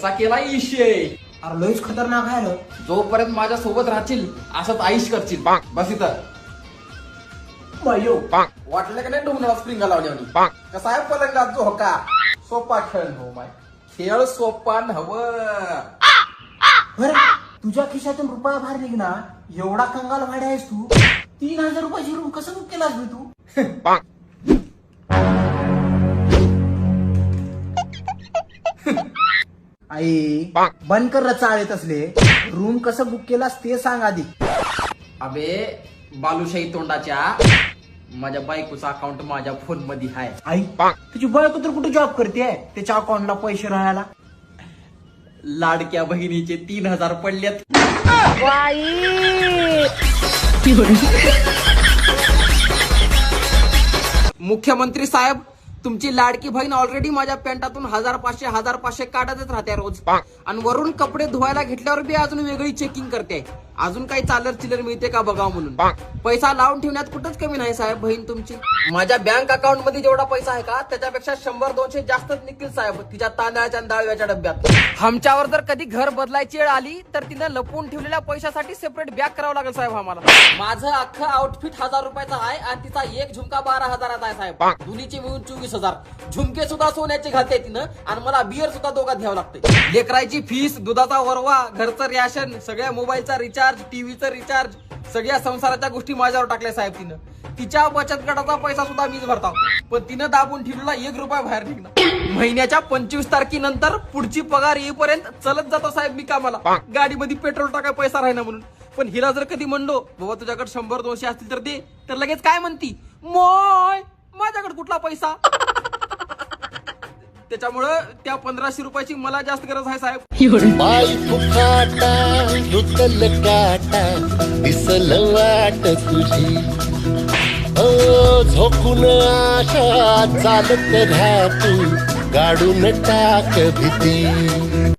तसा केला इशे अरे लयच खतरनाक आहे रे. जोपर्यंत माझ्या सोबत राहशील असंच आईश करशील. बस इथं. वाटलं का नाही डोंगराला स्प्रिंगा लावल्या कसा आहे पलंगात जो होका? सोपा खेळ हो माय. खेळ सोपा बरं तुझ्या खिशातून रुपया बाहेर निघना एवढा कंगाल भाडे आहेस तू. तीन हजार रुपयाची रूम कसं बुक केलास तू? आई बंद कर चाळे तसले रूम कसं बुक केलास ते सांग आधी. अबे बालुशाही तोंडाच्या माझ्या बायकोचा अकाउंट माझ्या फोनमध्ये आहे. आई तुझी बायको तर कुठे जॉब करते? त्याच्या अकाउंटला पैसे राहायला. लाडक्या बहिणीचे तीन हजार पडलेत. मुख्यमंत्री साहेब तुमची लाडकी बहीण ऑलरेडी माझ्या पॅन्टातून हजार पाचशे हजार पाचशे काढतच राहते रोज. आणि वरून कपडे धुवायला घेतल्यावर बी अजून वेगळी चेकिंग करते. अजून काही चालर चिलर मिळते का बघावं म्हणून? पैसा लावून ठेवण्यात कुठंच कमी नाही साहेब बहीण तुमची. माझ्या बँक अकाउंटमध्ये जेवढा पैसा आहे का त्याच्यापेक्षा शंभर दोनशे जास्तच निघतील साहेब तिच्या तांदळाच्या डाळव्याच्या डब्यात. आमच्यावर जर कधी घर बदलायची वेळ आली तर तिनं लपवून ठेवलेल्या पैशासाठी सेपरेट बॅग करावं लागेल साहेब आम्हाला. माझं अख्खं आउटफिट हजार रुपयाचं आहे आणि तिचा एक झुमका बारा हजाराचा आहे साहेब. दोन्हीचे मिळून चोवीस हजार. झुमके सुद्धा सोन्याचे घालते तिनं आणि मला बियर सुद्धा दोघात घ्यावं लागते लेकराची फीस दुधाचा वरवा घरचं रॅशन सगळ्या मोबाईलचा रिचार्ज टीव्हीचं रिचार्ज सगळ्या संसाराच्या गोष्टी माझ्यावर टाकल्या साहेब तिनं. तिच्या बचत गटाचा पैसा सुद्धा मीच भरता. पण तिनं दाबून ठेवलेला एक रुपया बाहेर निघणार. महिन्याच्या पंचवीस तारखेनंतर पुढची पगार येईपर्यंत चलत जातो साहेब मी कामाला. गाडीमध्ये पेट्रोल टाकाय पैसा राहिना म्हणून. पण हिला जर कधी म्हणलो बाबा तुझ्याकडे शंभर दोनशे असतील तर दे. तर लगेच काय म्हणती? मोय माझ्याकडे कुठला पैसा? त्याच्यामुळं त्या पंधराशे रुपयाची मला जास्त गरज आहे साहेब. पाय फुकाटा लुटल काटा दिसल वाट तुझी. ओ झोकून आशा चालत राहा तू गाडून टाक भीती.